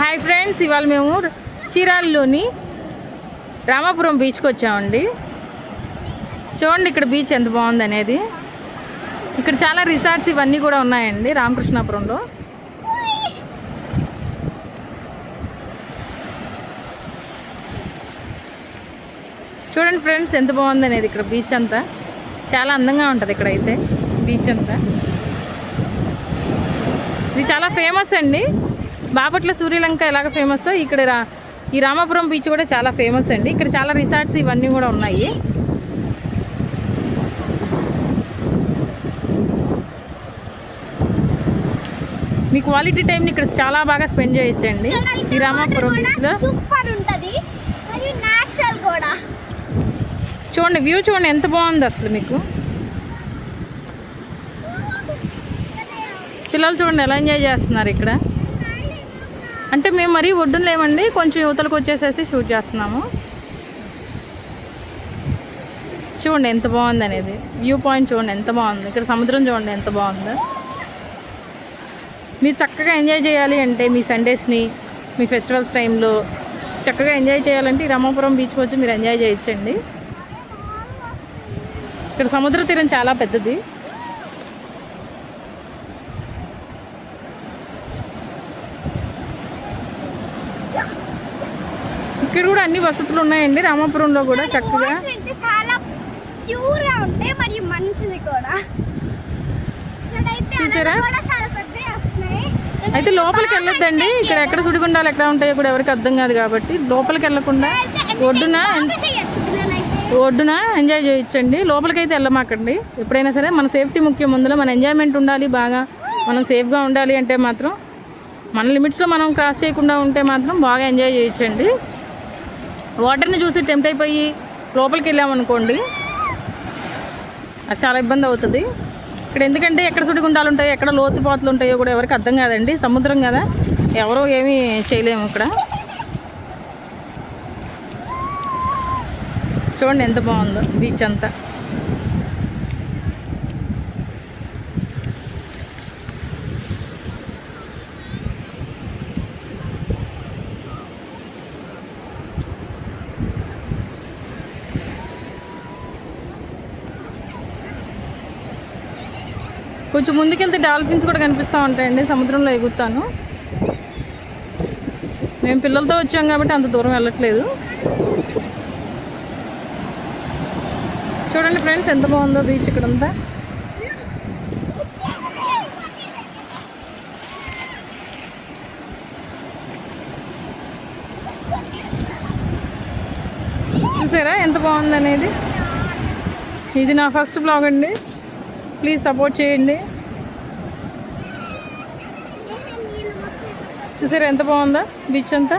Hi friends ఇవాళ మేము చీరాలలోని రామాపురం బీచ్కి వచ్చామండి. చూడండి ఇక్కడ బీచ్ ఎంత బాగుంది అనేది. ఇక్కడ చాలా రిసార్ట్స్ ఇవన్నీ కూడా ఉన్నాయండి రామకృష్ణాపురంలో. చూడండి ఫ్రెండ్స్ ఎంత బాగుంది అనేది ఇక్కడ బీచ్ అంతా. చాలా అందంగా ఉంటుంది ఇక్కడ అయితే బీచ్ అంతా. ఇది చాలా ఫేమస్ అండి. బాపట్ల సూర్యలంక ఎలాగ ఫేమస్ ఇక్కడ రా ఈ రామాపురం బీచ్ కూడా చాలా ఫేమస్ అండి. ఇక్కడ చాలా రిసార్ట్స్ ఇవన్నీ కూడా ఉన్నాయి. మీ క్వాలిటీ టైంని ఇక్కడ చాలా బాగా స్పెండ్ చేయొచ్చండి. ఈ రామాపురం బీచ్లో సూపర్ ఉంటది. చూడండి వ్యూ చూడండి ఎంత బాగుంది అసలు మీకు. పిల్లలు చూడండి ఎలా ఎంజాయ్ చేస్తున్నారు ఇక్కడ. అంటే మేము మరీ ఒడ్డున లేమండి కొంచెం యువతలకు వచ్చేసేసి షూట్ చేస్తున్నాము. చూడండి ఎంత బాగుంది అనేది. వ్యూ పాయింట్ చూడండి ఎంత బాగుంది. ఇక్కడ సముద్రం చూడండి ఎంత బాగుందో. మీరు చక్కగా ఎంజాయ్ చేయాలి అంటే మీ సండేస్ని మీ ఫెస్టివల్స్ టైంలో చక్కగా ఎంజాయ్ చేయాలంటే ఈ రామాపురం బీచ్కి వచ్చి మీరు ఎంజాయ్ చేయొచ్చండి. ఇక్కడ సముద్ర తీరం చాలా పెద్దది. ఇక్కడ కూడా అన్ని వసతులు ఉన్నాయండి. రామాపురంలో కూడా చక్కగా. చాలా ఉంటాయి మరియు మంచిది కూడా. చూసారా? అయితే లోపలికి వెళ్ళొద్దండి. ఇక్కడ ఎక్కడ సుడిగుండాలు ఎక్కడ ఉంటాయో కూడా ఎవరికి అర్థం కాదు కాబట్టి లోపలికి వెళ్ళకుండా ఒడ్డున ఒడ్డున ఎంజాయ్ చేయొచ్చండి. లోపలికైతే వెళ్ళమాకండి. ఎప్పుడైనా సరే మన సేఫ్టీ ముఖ్యం. ముందులో మన ఎంజాయ్మెంట్ ఉండాలి బాగా. మనం సేఫ్గా ఉండాలి అంటే మాత్రం మన లిమిట్స్లో మనం క్రాస్ చేయకుండా ఉంటే మాత్రం బాగా ఎంజాయ్ చేయొచ్చండి. వాటర్ని చూసి టెంప్ట్ అయిపోయి లోపలికి వెళ్ళామనుకోండి అది చాలా ఇబ్బంది అవుతుంది. ఇక్కడ ఎందుకంటే ఎక్కడ సుడిగుండాలు ఉంటాయో ఎక్కడ లోతుపాతులు ఉంటాయో కూడా ఎవరికి అర్థం కాదండి. సముద్రం కదా ఎవరో ఏమీ చేయలేము ఇక్కడ. చూడండి ఎంత బాగుందో బీచ్ అంతా. కొంచెం ముందుకెళ్తే డాల్ఫిన్స్ కూడా కనిపిస్తూ ఉంటాయండి సముద్రంలో ఎగురుతాను. మేము పిల్లలతో వచ్చాం కాబట్టి అంత దూరం వెళ్ళట్లేదు. చూడండి ఫ్రెండ్స్ ఎంత బాగుందో బీచ్ ఇక్కడ అంతా చూసారా ఎంత బాగుంది అనేది ఇది నా ఫస్ట్ బ్లాగ్ అండి. ప్లీజ్ సపోర్ట్ చేయండి. చూసారా ఎంత బాగుందా బీచ్ అంతా?